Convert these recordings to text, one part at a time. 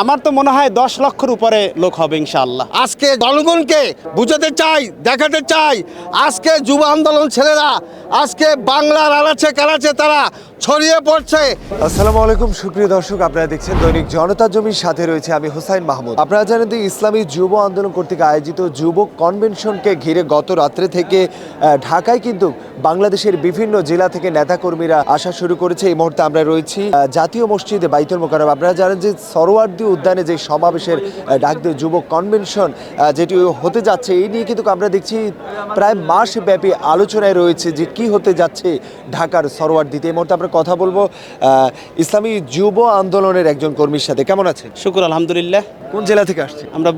আমার তো মনে হয় দশ লক্ষর উপরে লোক হবে ইনশাল্লাহ আজকে জনগণকে বুঝাতে চাই, দেখাতে চাই। আজকে যুব আন্দোলন ছেলেরা আজকে বাংলার আনাচে কানাচে তারা ছড়িয়ে পড়ছে। আসসালামু আলাইকুম, সুপ্রিয় দর্শক, আপনারা দেখছেন দৈনিক জনতা জমির সাথে রয়েছে আমি হুসাইন মাহমুদ। আপনারা জানেন যে ইসলামী যুব আন্দোলন কর্তৃক আয়োজিত যুব কনভেনশনকে ঘিরে গত রাত্রে থেকে ঢাকায় কিন্তু বাংলাদেশের বিভিন্ন জেলা থেকে নেতাকর্মীরা আসা শুরু করেছে। এই মুহূর্তে আমরা রয়েছি জাতীয় মসজিদে বাইতুল মোকারম আপনারা জানেন যে সরোয়ার্দি উদ্যানে যে সমাবেশের ডাক দিয়ে যুব কনভেনশন যেটি হতে যাচ্ছে, এই নিয়ে কিন্তু আমরা দেখছি, প্রায় মাস ব্যাপী আলোচনায় রয়েছে যে কি হতে যাচ্ছে ঢাকার সরোয়ার্দিতে এই মুহূর্তে আমরা কথা বলব ইসলামী যুব আন্দোলনের একজন কর্মীর সাথে। কেমন আছেন? শুকুর আলহামদুলিল্লাহ। কোন জেলা থেকে আসছে আমরা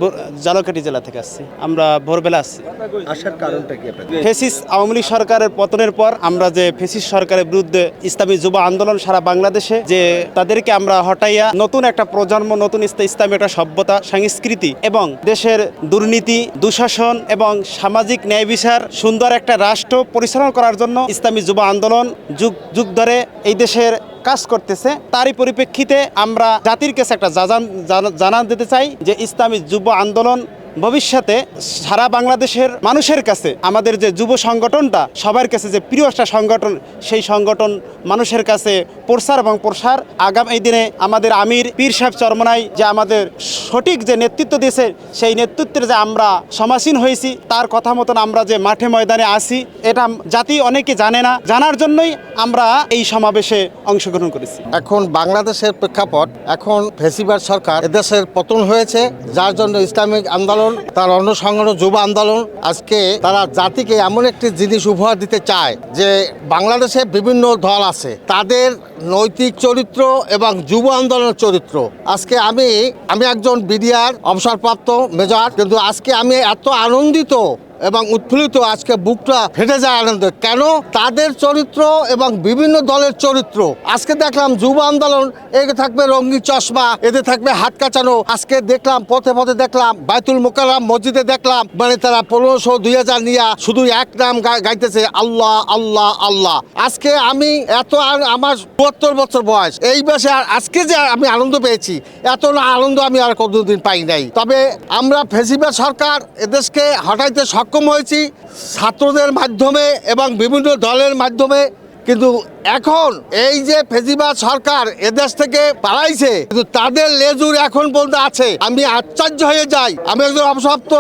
জালকাঠি জেলা থেকে আসছি। আমরা ভোরবেলা আসছি। আসার কারণটা কি ফেসিস আওয়ামী লীগ সরকারের পতনের পর আমরা যে ফেসিস সরকারের বিরুদ্ধে ইসলামী যুব আন্দোলন সারা বাংলাদেশে যে তাদেরকে আমরা হটাইয়া নতুন একটা প্রজন্ম নতুন ইসলামী একটা সভ্যতা সংস্কৃতি এবং দেশের দুর্নীতি দুঃশাসন এবং সামাজিক ন্যায় বিচার সুন্দর একটা রাষ্ট্র পরিচালনা করার জন্য ইসলামী যুব আন্দোলন যুগ যুগ ধরে এই দেশের কাজ করতেছে। তারই পরিপ্রেক্ষিতে আমরা জাতির কাছে একটা জানান দিতে চাই যে ইসলামী যুব আন্দোলন ভবিষ্যতে সারা বাংলাদেশের মানুষের কাছে আমাদের যে যুব সংগঠনটা, সবার কাছে যে প্রিয় একটা সংগঠন, সেই সংগঠন মানুষের কাছে প্রসার এবং প্রসার। আগামী দিনে আমাদের আমির পীর সাহেব চরমনাই যে আমাদের সঠিক যে নেতৃত্ব দিয়েছে, সেই নেতৃত্বের যে আমরা সমাসীন হয়েছি, তার কথা মতন আমরা যে মাঠে ময়দানে আসি এটা জাতি অনেকে জানে না। জানার জন্যই আমরা এই সমাবেশে অংশগ্রহণ করেছি। এখন বাংলাদেশের প্রেক্ষাপট, এখন ফেসিবাদ সরকার এদেশের পতন হয়েছে, যার জন্য ইসলামিক আন্দোলন তার অন্য সংগঠন যুব আন্দোলন, আজকে তারা জাতিকে এমন একটি জিনিস উপহার দিতে চায় যে বাংলাদেশে বিভিন্ন দল আছে, তাদের নৈতিক চরিত্র এবং যুব আন্দোলনের চরিত্র। আজকে আমি আমি একজন বিডিআর অবসরপ্রাপ্ত মেজর, কিন্তু আজকে আমি এত আনন্দিত এবং উৎফুল্লিত আজকে বুকটা ফেটে যায় আনন্দ। কেন? তাদের চরিত্র এবং বিভিন্ন দলের চরিত্র। আজকে দেখলাম যুব আন্দোলন এতে থাকবে রঙ্গি চশমা, এতে থাকবে হাত কাচানো। আজকে দেখলাম, পথে পথে দেখলাম, বাইতুল মোকাররাম মসজিদে দেখলাম মানে তারা পনেরোশো দুই হাজার নিয়ে শুধু এক নাম গাইতেছে, আল্লাহ আল্লাহ আল্লাহ। আজকে আমি এত আর- আমার চুয়াত্তর বছর বয়স, এই বয়সে আর আজকে যে আমি আনন্দ পেয়েছি, এত না আনন্দ আমি আর কতদিন পাই নাই। তবে আমরা ফেসিবাদ সরকার এদেশকে হটাইতে সক্ষম হয়েছি ছাত্রদের মাধ্যমে এবং বিভিন্ন দলের মাধ্যমে। কিন্তু এখন এই যে ফেজিবাদ সরকার এদেশ থেকে পালাইছে, কিন্তু তাদের লেজুর এখন পর্যন্ত আছে। আমি আশ্চর্য হয়ে যাই। আমি একজন অবসরপ্রাপ্ত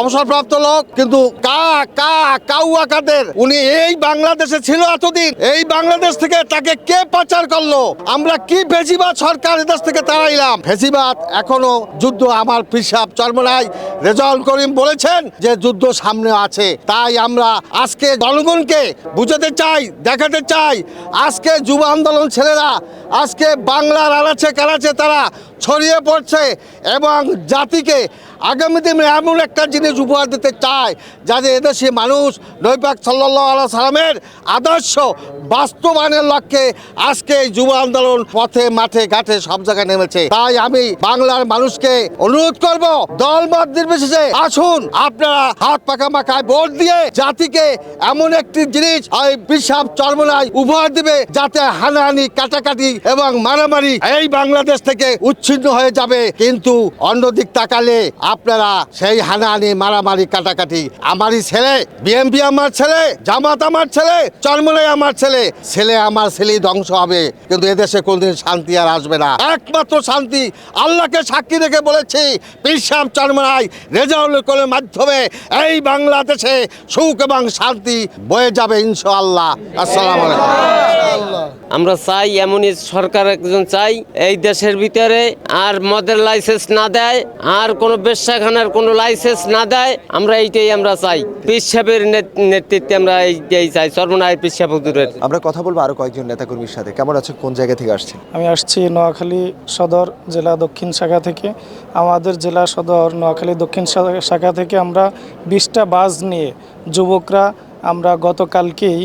অবসরপ্রাপ্ত লোক, কিন্তু কা কা কাউয়া কাদের উনি এই বাংলাদেশে ছিল এতদিন। এই বাংলাদেশ থেকে তাকে কে পাচার করল? আমরা কি ফেজিবাদ সরকার এদেশ থেকে তাড়াইলাম? ফেজিবাদ এখনও যুদ্ধ আমার পিসাব চর্মনাই রেজাউল করিম বলেছেন যে যুদ্ধ সামনে আছে। তাই আমরা আজকে জনগণকে বুঝাতে চাই, দেখাতে চাই আজকে যুব আন্দোলন ছেলেরা আজকে বাংলার আনাচে কানাচে তারা ছড়িয়ে পড়ছে এবং জাতিকে আগামী দিনে এমন একটা জিনিস উপহার দিতে চায় যাতে এদেশে মানুষ নৈপাক সাল্লাহ আল্লাহ সালামের আদর্শ বাস্তবায়নের লক্ষ্যে আজকে এই যুব আন্দোলন পথে, মাঠে, ঘাটে সব জায়গায় নেমেছে। তাই আমি বাংলার মানুষকে অনুরোধ করব দল মত নির্বিশেষে আসুন, আপনারা হাত পাকা মাখায় ভোট দিয়ে জাতিকে এমন একটি জিনিস ওই পিসাব চর্মনায় উপহার দিবে যাতে হানাহানি, কাটাকাটি এবং মারামারি এই বাংলাদেশ থেকে উচ্ছিন্ন হয়ে যাবে। কিন্তু অন্যদিক তাকালে আপনারা সেই হানাহানি, মারামারি, কাটাকাটি। আমারই ছেলে বিএমপি আমার ছেলে, জামাত আমার ছেলে, চরমনাই আমার ছেলে। ছেলে আমার ছেলেই ধ্বংস হবে, কিন্তু এদেশে কোনদিন শান্তি আর আসবে না। একমাত্র শান্তি আল্লাহকে সাক্ষী রেখে বলেছি পিসাব চরমনাই রেজাউল কলের মাধ্যমে এই বাংলাদেশে সুখ এবং শান্তি বয়ে যাবে ইনশাআল্লাহ। আসসালামু আলাইকুম। আমরা চাই এমনই সরকার একজন চাই এই দেশের ভিতরে আর মদের লাইসেন্স না দেয় আর কোনো বেশ্যাখানার কোনো লাইসেন্স না দেয় আমরা এইটাই আমরা চাই। পিসাবের নেতৃত্বে আমরা এইটাই চাই সর্বনায় পিসাব আমরা কথা বলব আরও কয়েকজন নেতাকর্মীর সাথে। কেমন আছে কোন জায়গা থেকে আসছেন? আমি আসছি নোয়াখালী সদর জেলা দক্ষিণ শাখা থেকে। আমাদের জেলা সদর নোয়াখালী দক্ষিণ শাখা থেকে আমরা বিশটা বাস নিয়ে যুবকরা আমরা গতকালকেই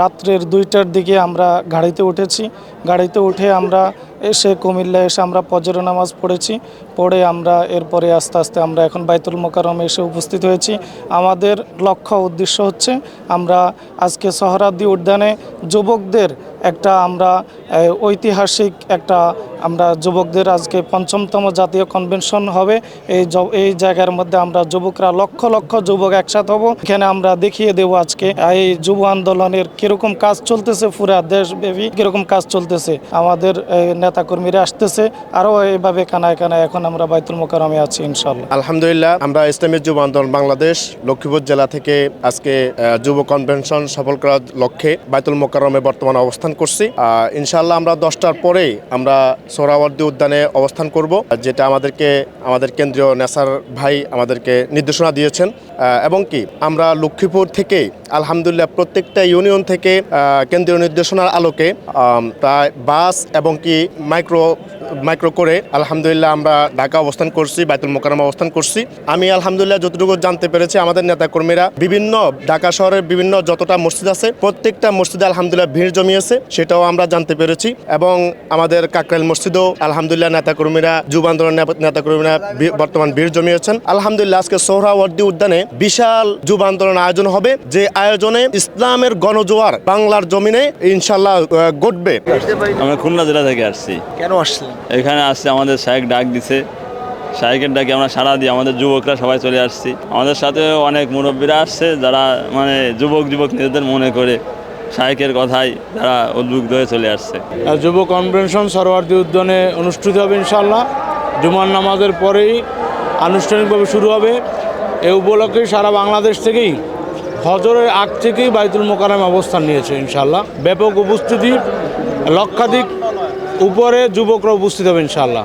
রাত্রের দুইটার দিকে আমরা গাড়িতে উঠেছি। গাড়িতে উঠে আমরা এসে কুমিল্লা এসে আমরা ফজর নামাজ পড়েছি। পড়ে আমরা এরপরে আস্তে আস্তে আমরা এখন বাইতুল মোকারমে এসে উপস্থিত হয়েছি। আমাদের লক্ষ্য উদ্দেশ্য হচ্ছে আমরা আজকে সহরাদি উদ্যানে যুবকদের একটা আমরা ঐতিহাসিক একটা আমরা যুবকদের আজকে পঞ্চমতম জাতীয় কনভেনশন হবে। এই এই জায়গার মধ্যে আমরা যুবকরা লক্ষ লক্ষ যুবক একসাথে হব। এখানে আমরা দেখিয়ে দেব আজকে এই যুব আন্দোলনের কীরকম কাজ চলতেছে পুরা দেশব্যাপী কীরকম কাজ চলতেছে। আমাদের নেতাকর্মীরা আসতেছে আরও এইভাবে কানায় কানায় এখন আমরা বাইতুল মোকারমে আছি ইনশাল্লাহ আলহামদুলিল্লাহ আমরা ইসলামী যুব আন্দোলন বাংলাদেশ লক্ষ্মীপুর জেলা থেকে আজকে যুব কনভেনশন সফল করার লক্ষ্যে বাইতুল মোকারমে বর্তমানে অবস্থান করছি। আহ, ইনশাআল্লাহ আমরা দশটার পরেই আমরা সোহরাওয়ার্দী উদ্যানে অবস্থান করব, যেটা আমাদেরকে, আমাদের কেন্দ্রীয় নেসার ভাই আমাদেরকে নির্দেশনা দিয়েছেন। এবং কি, আমরা লক্ষ্মীপুর থেকে আলহামদুলিল্লাহ প্রত্যেকটা ইউনিয়ন থেকে কেন্দ্রীয় নির্দেশনার আলোকে প্রায় বাস এবং কি, মাইক্রো মাইক্রো করে আলহামদুলিল্লাহ আমরা ঢাকা অবস্থান করছি বাইতুল মোকাররম অবস্থান করছি। আমি আলহামদুলিল্লাহ যতটুকু জানতে পেরেছি আমাদের নেতাকর্মীরা বিভিন্ন ঢাকা শহরের বিভিন্ন যতটা মসজিদ আছে প্রত্যেকটা মসজিদে আলহামদুলিল্লাহ ভিড় জমিয়েছে সেটাও আমরা জানতে পেরেছি। এবং আমাদের কাকরাইল মসজিদেও আলহামদুলিল্লাহ নেতাকর্মীরা যুব আন্দোলন নেতা- নেতাকর্মীরা বর্তমান ভিড় জমিয়েছেন। আলহামদুলিল্লাহ আজকে সোহরাওয়ার্দী উদ্যানে বিশাল যুব আন্দোলন আয়োজন হবে যে আয়োজনে ইসলামের গণজোয়ার বাংলার জমিনে ইনশাল্লাহ ঘটবে। আমরা খুলনা জেলা থেকে আসছি। কেন আসলেন? এখানে আসছে আমাদের শাহেক ডাক দিছে। শাহেকের ডাকে আমরা সাড়া দিই আমাদের যুবকরা সবাই চলে আসছি। আমাদের সাথে অনেক মুরব্বীরা আসছে যারা মানে যুবক যুবক নিজেদের মনে করে শাহেকের কথাই তারা উদ্বুদ্ধ হয়ে চলে আসছে। যুব কনভেনশন সরোয়ার্দী উদ্যানে অনুষ্ঠিত হবে ইনশাল্লাহ জুমার নামাজের পরেই আনুষ্ঠানিকভাবে শুরু হবে। এ উপলক্ষে সারা বাংলাদেশ থেকেই হজরের আগ থেকেই বাইতুল মোকারম অবস্থান নিয়েছে ইনশাল্লাহ ব্যাপক উপস্থিতি, লক্ষাধিক উপরে যুবকরা উপস্থিত হবে ইনশাল্লাহ